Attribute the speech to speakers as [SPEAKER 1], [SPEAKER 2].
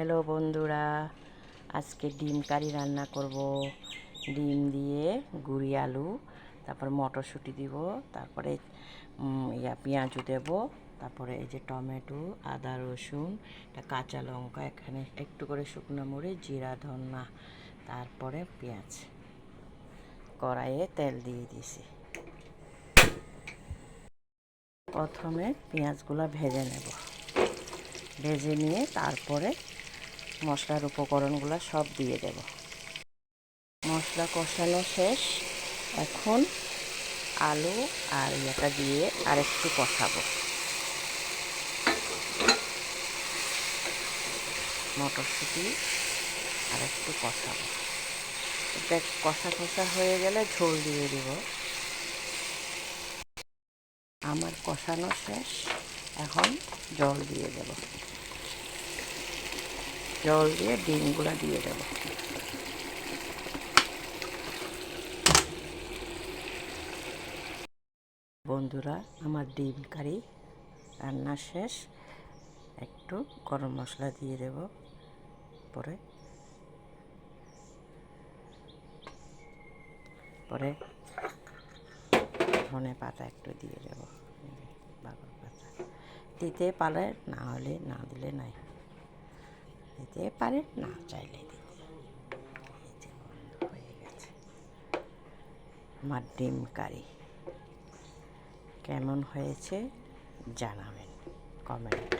[SPEAKER 1] Hello বন্ধুরা, আজকে ডিম কারি রান্না করব। ডিম দিয়ে গুড়ি আলু, তারপরে মটরশুঁটি দিব, তারপরে ইয়া পেঁয়াজু দেব, তারপরে এই যে টমেটো, আদা, রসুন, একটা কাঁচা লঙ্কা, এখানে একটু করে শুকনো মরিচ, জিরা, ধন্না, তারপরে পেঁয়াজ। কড়াইয়ে তেল দিয়ে দিছি। প্রথমে পেঁয়াজগুলো ভেজে নেব। ভেজে নিয়ে তারপরে মশলার উপকরণগুলো সব দিয়ে দেব। মশলা কষানো শেষ। এখন আলু আর ইয়েটা দিয়ে আরেকটু কষাবো। মটরশুঁটি আর একটু কষাবো। এটা কষা কষা হয়ে গেলে ঝোল দিয়ে দিব। আমার কষানো শেষ। এখন জল দিয়ে দেব। জল দিয়ে ডিমগুলো দিয়ে দেব। বন্ধুরা, আমার ডিম কারি রান্না শেষ। একটু গরম মশলা দিয়ে দেব পরে। পরে ধনে পাতা একটু দিয়ে দেবো। বাগর পাতা। দিতে পারে, না হলে না দিলে নাই। দিতে পারেন না চাইলে দিতে হয়ে গেছে। আমার ডিম কারি। কেমন হয়েছে জানাবেন কমেন্টে